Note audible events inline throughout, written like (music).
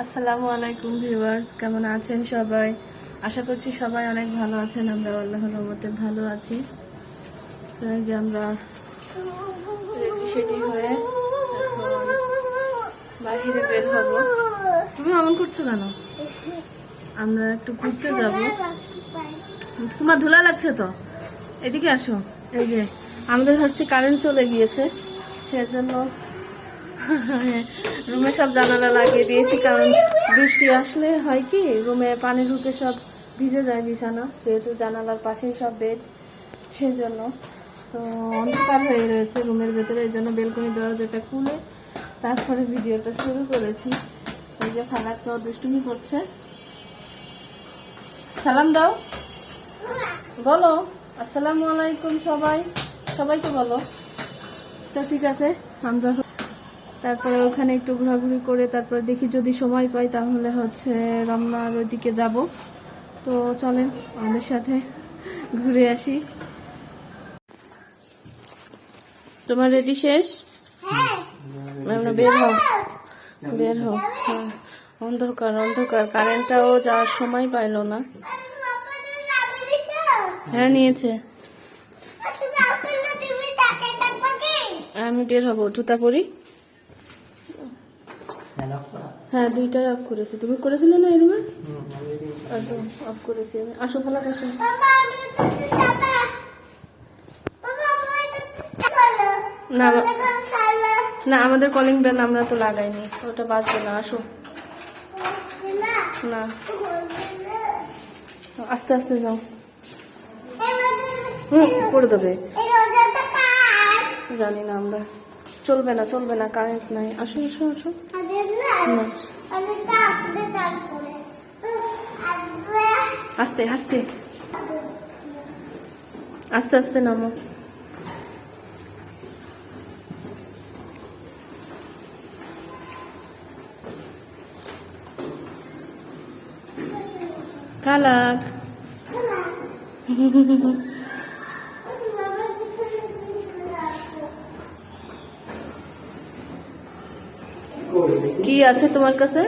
আসসালামু আলাইকুম ভিউয়ার্স কেমন আছেন সবাই? আশা করছি সবাই অনেক ভালো আছেন আমরা আল্লাহর রহমতে ভালো আছি। যে আমরা সেডি হয়ে বাহিরে বের হব। তুমি এমন করছ কেন? আমরা একটু ঘুরতে যাব। তোমার ধুলা লাগছে তো? এদিকে আসো এই যে আমাদের হচ্ছে কারেন্ট চলে গিয়েছে সেজন্য (laughs) রুমে সব জানালা লাগিয়ে দিয়েছি, কারণ বৃষ্টি আসলে হয় কি, রুমে পানি ঢুকে সব ভিজে যায় বিছানা, যেহেতু জানালার পাশেই সব বেড সেই জন্য তো অন্ধকার হয়ে রয়েছে রুমের ভেতরে, এই জন্য বেলকনি দরজাটা খুলে তারপরে ভিডিওটা শুরু করেছি। এই যে ফালাক তো দুষ্টুমি করছে। সালাম দাও। বলো, আসসালামু আলাইকুম সবাই। সবাইকে বলো। তো ঠিক আছে, আমরা তারপরে ওখানে একটু ঘোরাঘুরি করে তারপরে দেখি যদি সময় পাই তাহলে হচ্ছে রমনার ওইদিকে যাব। তো চলেন আমাদের সাথে ঘুরে আসি। তোমার রেডি শেষ? আমরা বের হও। বের হও। হ্যাঁ। অন্ধকার অন্ধকার। কারেন্টটাও যাওয়ার সময় পাইলো না। হ্যাঁ নিয়েছে। আমি বের হব। জুতা পরি হ্যাঁ দুইটাই অফ করেছি। তুমি করেছিলে না এই রুমে একদম অফ করেছি আমি। আসো ফালাক আসো। না না আমাদের কলিং বেল আমরা তো লাগাইনি। ওটা বাজবে না আসো। না। আস্তে আস্তে যাও। হুম পড়ে যাবে। জানি না আমরা। চলবে না চলবে না কারেন্ট নাই। আসো আসো আসো। আস্তে আস্তে আস্তে আস্তে নামো কালাক কি আছে তোমার কাছে?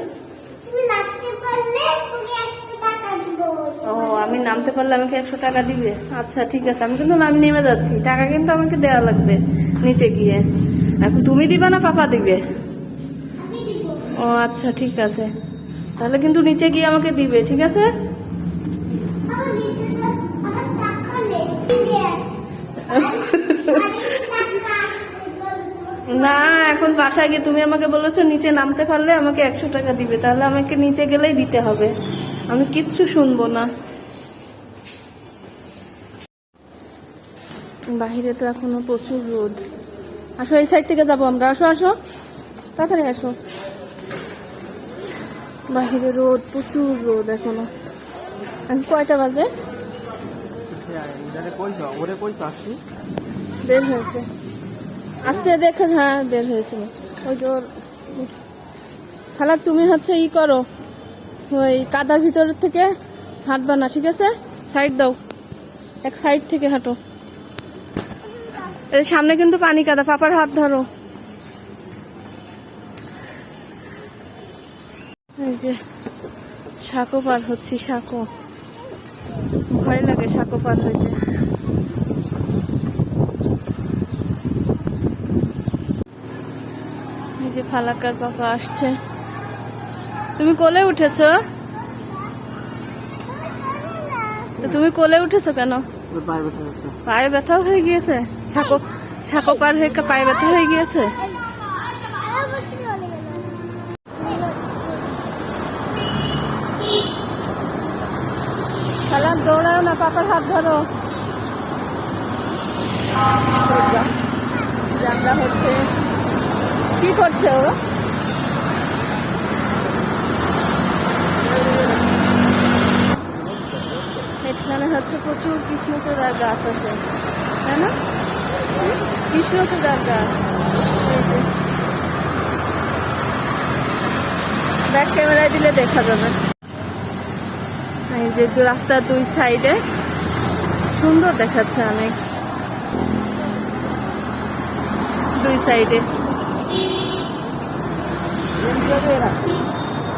ও আমি নামতে পারলে আমাকে একশো টাকা দিবে। আচ্ছা ঠিক আছে আমি কিন্তু আমি নেমে যাচ্ছি। টাকা কিন্তু আমাকে দেওয়া লাগবে নিচে গিয়ে। এখন তুমি দিবে না পাপা দিবে? ও আচ্ছা ঠিক আছে। তাহলে কিন্তু নিচে গিয়ে আমাকে দিবে ঠিক আছে? (laughs) না এখন বাসায় গিয়ে তুমি আমাকে বলেছ নিচে নামতে পারলে আমাকে একশো টাকা দিবে তাহলে আমাকে নিচে গেলেই দিতে হবে। আমি কিচ্ছু শুনব না। বাহিরে তো এখনও প্রচুর রোদ। আসো এই সাইড থেকে যাব আমরা। আসো আসো। তাড়াতাড়ি আসো। বাহিরে রোদ প্রচুর রোদ এখনও। এখন কয়টা বাজে? বের হয়েছে। আস্তে দেখে হ্যাঁ বের হয়েছিল। ওই যে ওর খালাক তুমি হচ্ছে ই করো, ওই কাদার ভিতর থেকে হাঁটবা না, ঠিক আছে? সাইড দাও। এক সাইড থেকে হাঁটো। সামনে কিন্তু পানি কাদা, পাপার হাত ধরো। এই যে, সাঁকো পার হচ্ছি, সাঁকো। ভয় লাগে সাঁকো পার হইতে এই যে ফালাকার পাপা আসছে। তুমি কোলে উঠেছো? তুমি কোলে উঠেছো কেন? পায়ে ব্যথা হয়ে গিয়েছে? সাঁকো পার হয়ে পায়ে ব্যথা হয়ে গিয়েছে? দৌড়াও না, পাপার হাত ধরো। আমরা হচ্ছে। কি করছে? ও এখানে হচ্ছে প্রচুর কৃষ্ণচূড়ার গাছ আছে। তাই না? কৃষ্ণচূড়ার গাছ। ব্যাক ক্যামেরায় দিলে দেখা যাবে। এই যে রাস্তার দুই সাইডে সুন্দর দেখাচ্ছে অনেক। দুই সাইডে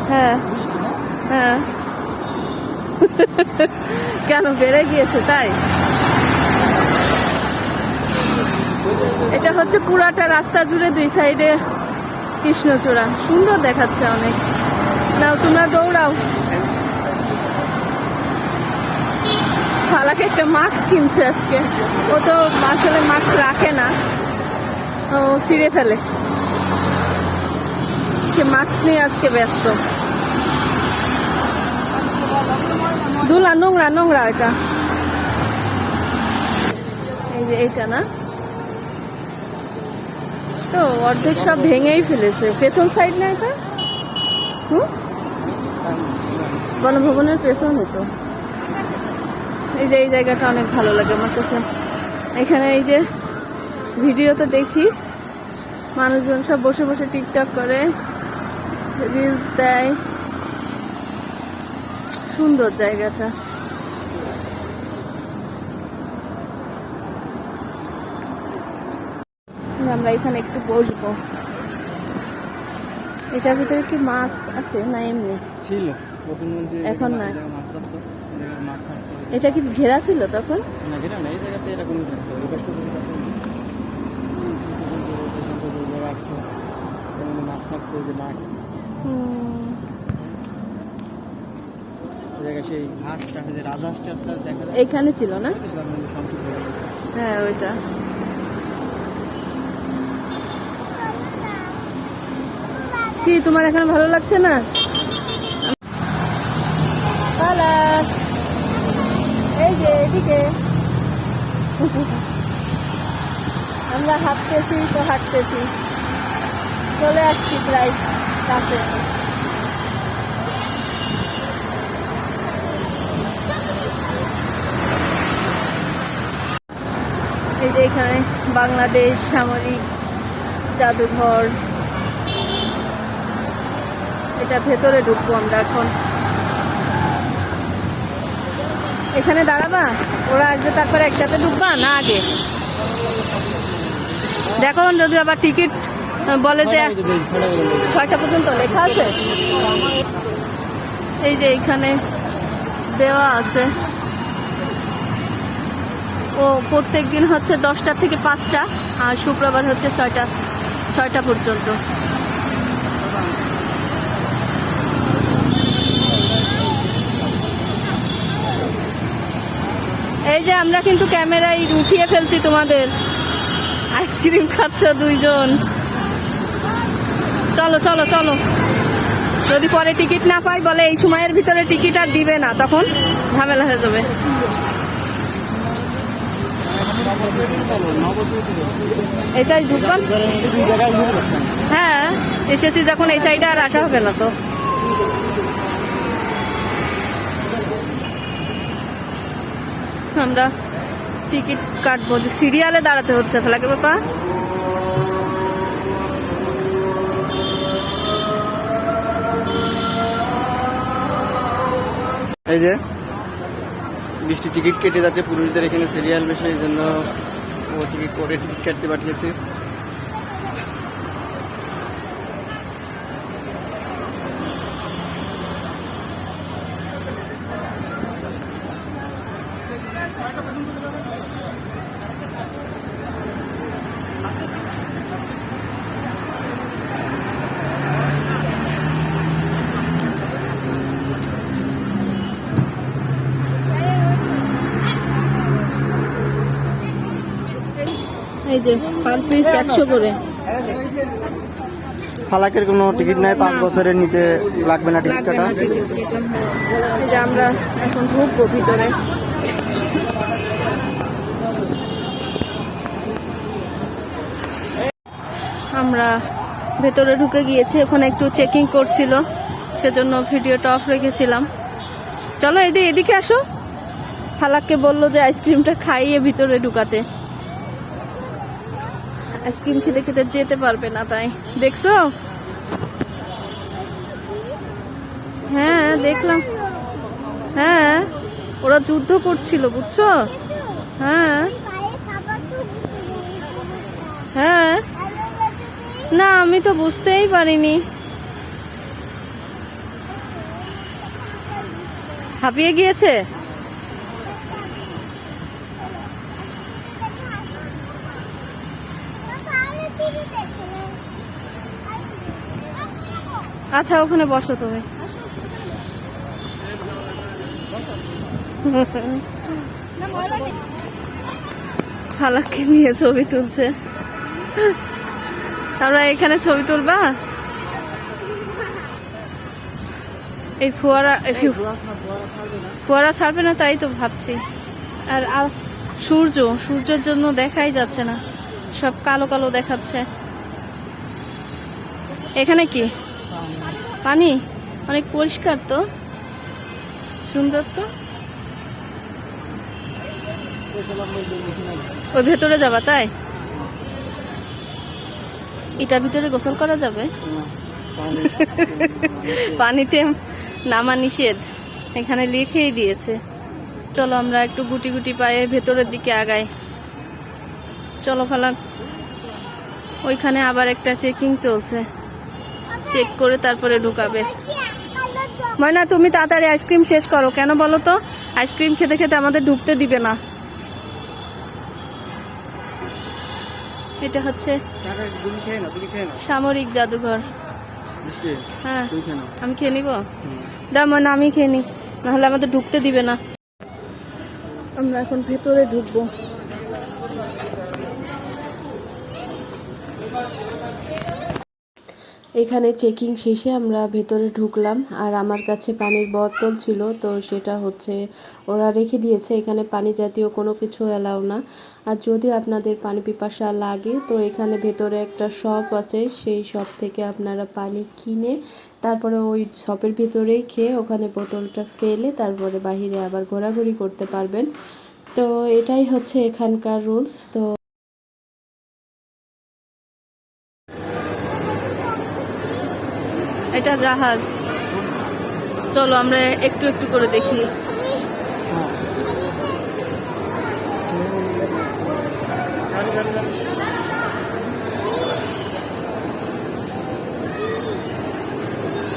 হ্যাঁ। হ্যাঁ। (laughs) কেন বেড়ে গিয়েছে তাই? এটা হচ্ছে পুরাটা রাস্তা জুড়ে দুই সাইডে কৃষ্ণচূড়া। সুন্দর দেখাচ্ছে অনেক। নাও তোমরা দৌড়াও। খালাকে একটা মাস্ক কিনছে আজকে। ও তো আসলে মাস্ক রাখে না। ও ছিঁড়ে ফেলে। সে মাস্ক নিয়ে আজকে ব্যস্ত। ধুলা নোংরা নোংরা এটা। এই যে এইটা না? তো অর্ধেক সব ভেঙেই ফেলেছে। পেছন সাইড না এটা? হুম? গণভবনের পেছনে তো। এই যে এই জায়গাটা অনেক ভালো লাগে আমার কাছে। এখানে এই যে ভিডিওতে দেখি। মানুষজন সব বসে বসে টিকটক করে। রিলস দেয়। সুন্দর জায়গাটা। আমরা এখানে একটু বসবো। এটার ভিতরে কি মাছ আছে না এমনি? ছিল। এখন থাকতো এটা কি ঘেরা ছিল তখন? না যেটা না এই জায়গাতে এরকম থাকতো মাছ যে এইখানে ছিল না? হয়ে ওইটা। কি তোমার এখানে ভালো লাগছে না। এই যে এদিকে। আমরা হাঁটতেছি তো হাঁটতেছি। চলে আসছি প্রায়। কাছে এই যে এখানে বাংলাদেশ সামরিক জাদুঘর। এটা ভেতরে ঢুকবো আমরা এখন। এখানে দাঁড়াবা? ওরা আসবে তারপরে একসাথে ঢুকবা না আগে? দেখো যদি আবার টিকিট বলে যে। ছয়টা পর্যন্ত লেখা আছে? এই যে এখানে দেওয়া আছে। ও প্রত্যেক দিন হচ্ছে দশটা থেকে পাঁচটা আর শুক্রবার হচ্ছে ছয়টা ছয়টা পর্যন্ত। এই যে আমরা কিন্তু ক্যামেরায় উঠিয়ে ফেলছি তোমাদের। আইসক্রিম খাচ্ছ দুইজন। চলো চলো চলো। যদি পরে টিকিট না পাই, বলে এই সময়ের ভিতরে টিকিট আর দিবে না, তখন ঝামেলা হয়ে যাবে। এটাই ঢুকলাম। হ্যাঁ এসেছি যখন এই সাইডে আর আসা হবে না তো। আমরা টিকিট কাটবো। সিরিয়ালে দাঁড়াতে হচ্ছে, ফেলাকে বাবা এই যে বৃষ্টি টিকিট কেটে যাচ্ছে, পুরুষদের এখানে সিরিয়াল বেশি, এই জন্য ও টিকিট করে টিকিট কাটতে পাঠিয়েছে। এই যে পার পিস একশো করে। ফালাকের কোনো টিকিট নাই পাঁচ বছরের নিচে লাগবে না টিকিট কাটা। যে আমরা এখন ঢুকবো ভিতরে। আমরা ভেতরে ঢুকে গিয়েছি ওখানে একটু চেকিং করছিল সেজন্য ভিডিওটা অফ রেখেছিলাম। চলো এদিকে এদিকে আসো। ফালাককে বলল যে আইসক্রিমটা খাইয়ে ভিতরে ঢুকাতে। আইসক্রিম খেতে খেতে যেতে পারবে না তাই। দেখছ? হ্যাঁ দেখলাম। হ্যাঁ ওরা যুদ্ধ করছিল, বুঝছ? হ্যাঁ। হ্যাঁ। না, আমি তো বুঝতেই পারিনি। হাঁপিয়ে গিয়েছে? আচ্ছা ওখানে বসো তুমি। ফালাককে নিয়ে ছবি তুলছে। আমরা এখানে ছবি তুলবা? এই ফোয়ারা ফোয়ারা ছাড়বে না। তাই তো ভাবছি। আর সূর্য সূর্যের জন্য দেখাই যাচ্ছে না। সব কালো কালো দেখাচ্ছে। এখানে কি? পানি অনেক পরিষ্কার তো। সুন্দর তো। ওই ভেতরে যাবা তাই? এটার ভিতরে গোসল করা যাবে? পানিতে নামা নিষেধ। এখানে লিখেই দিয়েছে। চলো আমরা একটু গুটি গুটি পায়ে ভেতরের দিকে আগাই। চলো ফালাক। ওইখানে আবার একটা চেকিং চলছে। চেক করে তারপরে ঢুকাবে। ময়না তুমি তাড়াতাড়ি আইসক্রিম শেষ করো। কেন বলো তো? আইসক্রিম খেতে খেতে আমাদের ঢুকতে দিবে না। এটা হচ্ছে সামরিক জাদুঘর। হ্যাঁ। আমি খেয়ে নিব? দাম না আমি খেয়ে নি। নাহলে আমাদের ঢুকতে দিবে না। আমরা এখন ভেতরে ঢুকবো। এখানে চেকিং শেষে আমরা ভেতরে ঢুকলাম আর আমার কাছে পানির বোতল ছিল, তো সেটা হচ্ছে ওরা রেখে দিয়েছে। এখানে পানি জাতীয় কোনো কিছু এলাও না। আর যদি আপনাদের পানি পিপাসা লাগে, তো এখানে ভেতরে একটা শপ আছে। সেই শপ থেকে আপনারা পানি কিনে তারপরে ওই শপের ভিতরেই খেয়ে ওখানে বোতলটা ফেলে তারপরে বাহিরে আবার ঘোরাঘুরি করতে পারবেন। তো এটাই হচ্ছে এখানকার রুলস। তো এটা জাহাজ। চলো আমরা একটু একটু করে দেখি।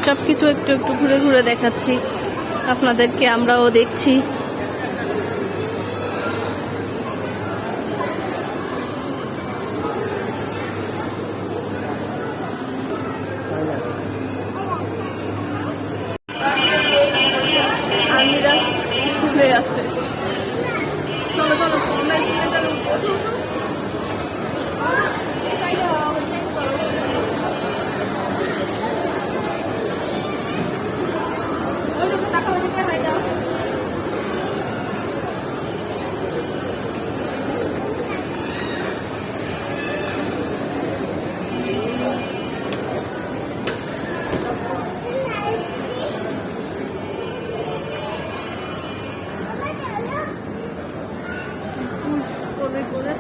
সবকিছু একটু একটু ঘুরে ঘুরে দেখাচ্ছি। আপনাদেরকে আমরাও দেখছি।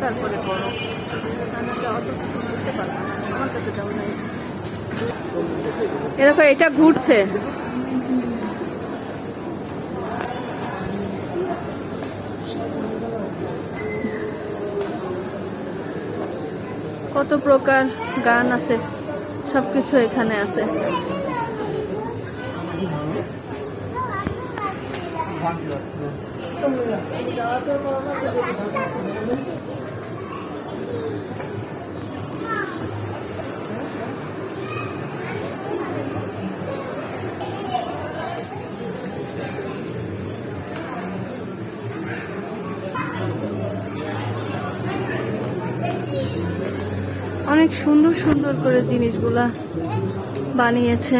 তারপরে করো আমি অত কিছু করতে পারব না। আমার কাছে যাও নাই। এ দেখো এটা ঘুরছে। কত প্রকার গান আছে। সবকিছু এখানে আছে। অনেক সুন্দর সুন্দর করে জিনিসগুলা বানিয়েছে।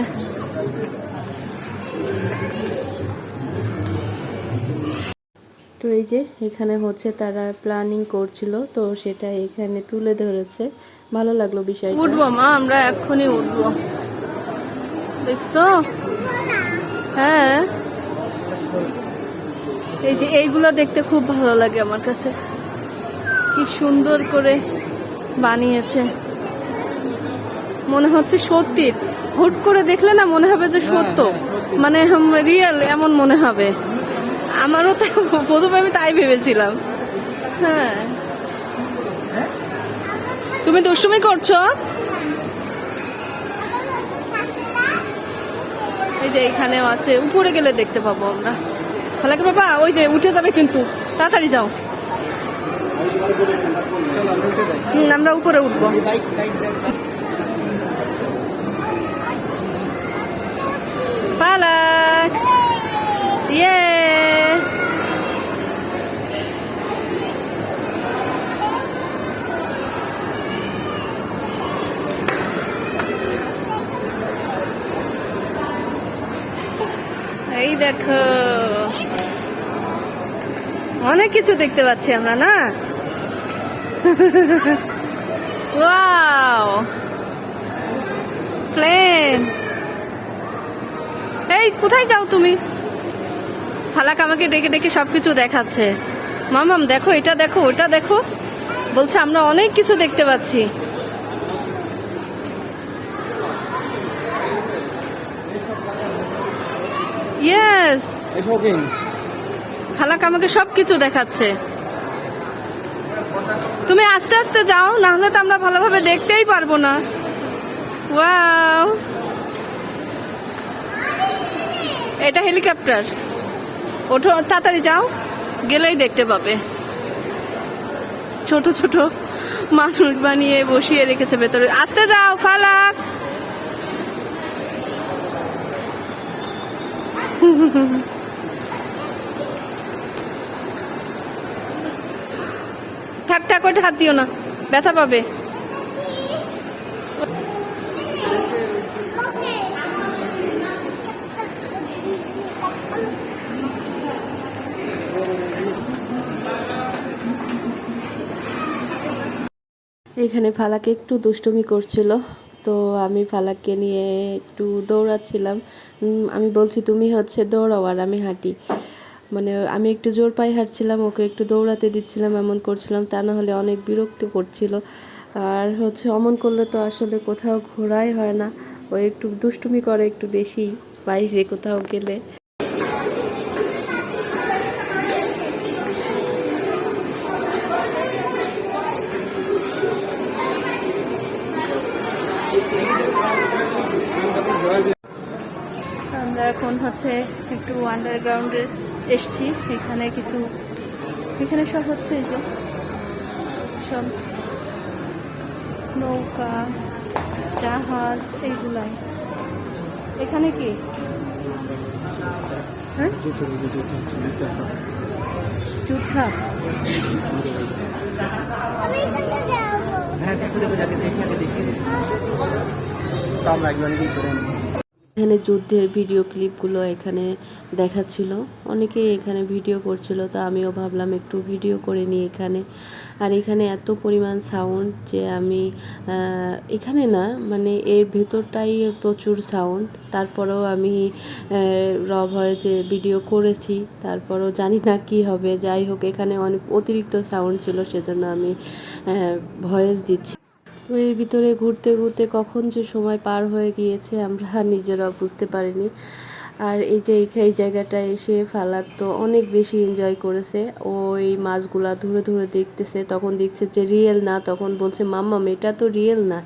তো এই যে এখানে হচ্ছে তারা প্ল্যানিং করছিল, তো সেটা এখানে তুলে ধরেছে। ভালো লাগল বিষয় উঠবো মা, আমরা এক্ষুনি উঠবো। দেখছ? হ্যাঁ। এই যে এইগুলো দেখতে খুব ভালো লাগে আমার কাছে। কি সুন্দর করে বানিয়েছে। মনে হচ্ছে সত্যি। হুট করে দেখলে না মনে হবে যে সত্য। মানে রিয়েল এমন মনে হবে। আমারও তাই প্রথমে আমি তাই ভেবেছিলাম। হ্যাঁ। তুমি দুষ্টুমি করছ? এই যে এখানেও আছে উপরে গেলে দেখতে পাবো আমরা। ফালাক বাবা ওই যে উঠে যাবে কিন্তু। তাড়াতাড়ি যাও। আমরা উপরে উঠবো। ফালাক ইয়ে। এই দেখো। অনেক কিছু দেখতে পাচ্ছি আমরা না? (laughs) ওয়াও প্লেন এই কোথায় যাও তুমি? ফালাক আমাকে ডেকে ডেকে সবকিছু দেখাচ্ছে। মামাম দেখো এটা দেখো ওটা দেখো। বলছে আমরা অনেক কিছু দেখতে পাচ্ছি। ইয়েস ফালাক আমাকে সবকিছু দেখাচ্ছে। তুমি আস্তে আস্তে যাও না হলে তো আমরা ভালোভাবে দেখতেই পারব না। ওয়াও। এটা হেলিকপ্টার। ওঠো, তাড়াতাড়ি যাও, গেলেই দেখতে পাবে। ছোট ছোট মানুষ বানিয়ে বসিয়ে রেখেছে ভেতরে। আস্তে যাও, ফালাক। (laughs) থাক থাক ওইটা হাত দিও না। ব্যথা পাবে। এখানে ফালাকে একটু দুষ্টুমি করছিল। তো আমি ফালাককে নিয়ে একটু দৌড়াচ্ছিলাম। আমি বলছি, তুমি হচ্ছে দৌড়াও আর আমি হাঁটি। মানে আমি একটু জোর পায়ে হাঁটছিলাম, ওকে একটু দৌড়াতে দিচ্ছিলাম, এমন করছিলাম, তা না হলে অনেক বিরক্ত করছিল। আর হচ্ছে অমন করলে তো আসলে কোথাও ঘোরাই হয় না। ও একটু দুষ্টুমি করে একটু বেশি, বাইরে কোথাও গেলে। আমরা এখন হচ্ছে একটু আন্ডারগ্রাউন্ডে এসছি। এখানে কিছু এখানে সব হচ্ছে এই যে সব নৌকা জাহাজ এইগুলাই। এখানে কি? হ্যাঁ? যুদ্ধা। আমরা একবার কি করে নিই। এখানে যুদ্ধের ভিডিও ক্লিপগুলো এখানে দেখাচ্ছিল। অনেকেই এখানে ভিডিও করছিল, তো আমিও ভাবলাম একটু ভিডিও করে নিই এখানে। আর এখানে এত পরিমাণ সাউন্ড যে আমি এখানে না মানে এর ভেতরটাই প্রচুর সাউন্ড তারপরেও আমি র ভয়েসে ভিডিও করেছি, তারপরও জানি না কি হবে। যাই হোক, এখানে অনেক অতিরিক্ত সাউন্ড ছিল, সেজন্য আমি ভয়েস দিচ্ছি। তো এর ভিতরে ঘুরতে ঘুরতে কখন যে সময় পার হয়ে গিয়েছে আমরা (laughs) নিজেরা বুঝতে পারিনি। আর এই যে এই- জায়গাটায় এসে ফালাক তো অনেক বেশি এনজয় করেছে। ও এই মাছগুলা ধরে ধরে দেখতেছে, তখন দেখছে যে রিয়েল না, তখন বলছে মাম্মাম এটা তো রিয়েল না।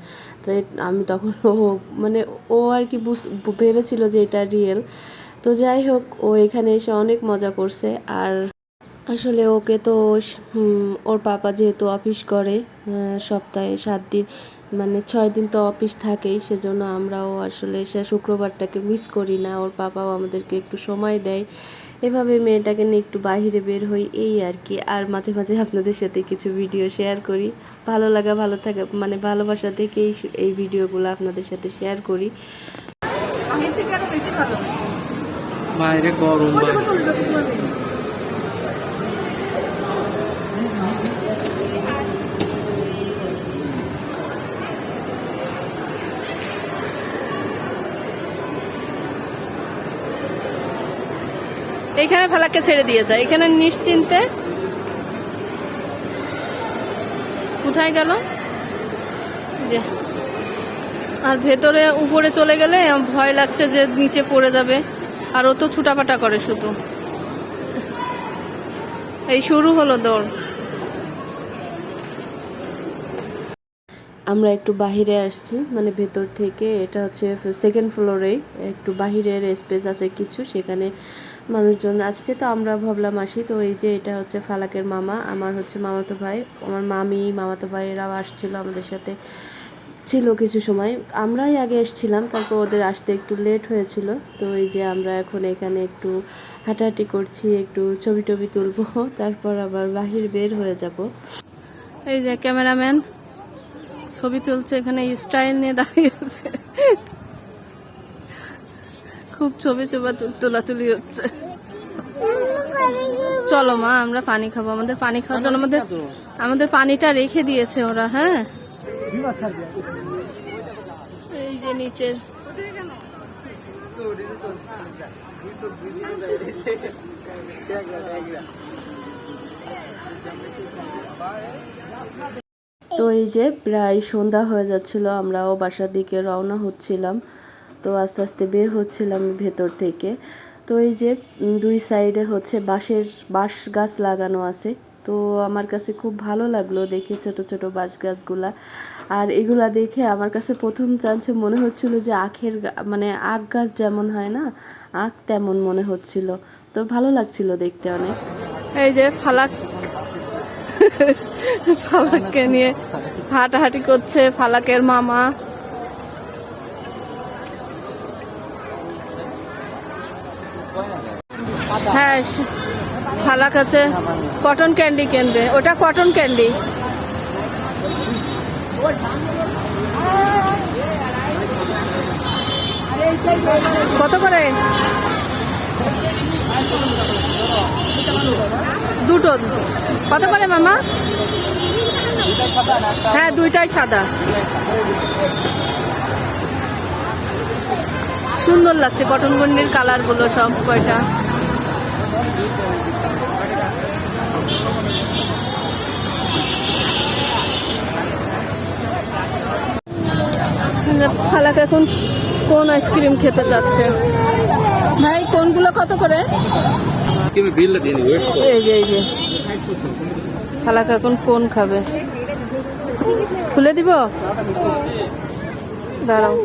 তাই আমি তখন (laughs) ও মানে ও আর কি বুঝ, ভেবেছিল যে এটা রিয়েল তো যাই হোক, ও এখানে এসে অনেক মজা করছে। আর আসলে ওকে তো ওর পাপা যেহেতু অফিস করে সপ্তাহে সাত দিন মানে ছয় দিন তো অফিস থাকেই সেজন্য আমরাও আসলে সে শুক্রবারটাকে মিস করি না। ওর পাপাও আমাদেরকে একটু সময় দেয়। এভাবে মেয়েটাকে নিয়ে একটু বাইরে বের হই এই আর কি। আর মাঝে মাঝে আপনাদের সাথে কিছু ভিডিও শেয়ার করি। ভালো লাগা ভালো থাকা মানে ভালোবাসা থেকেই এই ভিডিওগুলো আপনাদের সাথে শেয়ার করি। আগের থেকে আরও বেশি ভালো। বাইরে গরম এইখানে ফেলাকে ছেড়ে দিয়ে যায়। এখানে নিশ্চিন্তে কোথায় গেল? যে, আর ভেতরে উপরে চলে গেলে ভয় লাগছে যে নিচে পড়ে যাবে। আর ও তো ছুটাপাটা করে শুধু। এই শুরু হলো দৌড়। আমরা একটু বাহিরে আসছি মানে ভেতর থেকে। এটা হচ্ছে সেকেন্ড ফ্লোরে একটু বাহিরের স্পেস আছে কিছু, সেখানে মানুষজন আসছে, তো আমরা ভাবলাম আসি। তো এই যে এটা হচ্ছে ফালাকের মামা, আমার হচ্ছে মামাতো ভাই, আমার মামি, মামাতো ভাই এরাও আসছিল আমাদের সাথে। ছিল কিছু সময়। আমরাই আগে এসেছিলাম, তারপর ওদের আসতে একটু লেট হয়েছিল। তো এই যে আমরা এখন এখানে একটু হাঁটাহাঁটি করছি, একটু ছবি টবি তুলবো, (laughs) তারপর আবার বাহির বের হয়ে যাব। এই যে ক্যামেরাম্যান, ছবি তুলছে এখানে স্টাইল নিয়ে দাঁড়িয়ে খুব ছবি ছবি তোলাতুলি হচ্ছে। চলো মা আমরা পানি খাব। আমাদের পানি খাওয়ার জন্য আমাদের আমাদের পানিটা রেখে দিয়েছে ওরা হ্যাঁ? এই যে নিচের তো এই যে প্রায় সন্ধ্যা হয়ে যাচ্ছিল আমরাও বাসার দিকে রওনা হচ্ছিলাম। তো আস্তে আস্তে বের হচ্ছিলাম ভেতর থেকে। তো এই যে দুই সাইডে হচ্ছে বাঁশের, বাঁশ গাছ লাগানো আছে। তো আমার কাছে খুব ভালো লাগল দেখে ছোট ছোট বাঁশ গাছগুলা। আর এগুলা দেখে আমার কাছে প্রথম চান্সে মনে হচ্ছিল যে আখের মানে আখ গাছ যেমন হয় না, আখ তেমন মনে হচ্ছিল। তো ভালো লাগছিল দেখতে অনেক। এই যে ফালাক, ফালাককে নিয়ে হাঁটাহাঁটি করছে ফালাকের মামা। হ্যাঁ ফালাক আছে। কটন ক্যান্ডি কিনবে। ওটা কটন ক্যান্ডি। কত করে? দুটো। কত করে, মামা? হ্যাঁ দুইটাই সাদা। সুন্দর লাগছে কটন গন্ডির কালারগুলো সব, কয়টা? ফালাক এখন কোন আইসক্রিম খেতে যাচ্ছে? ভাই কোনগুলো কত করে? খালাক এখন কোন খাবে? খুলে দিব? দাঁড়াও।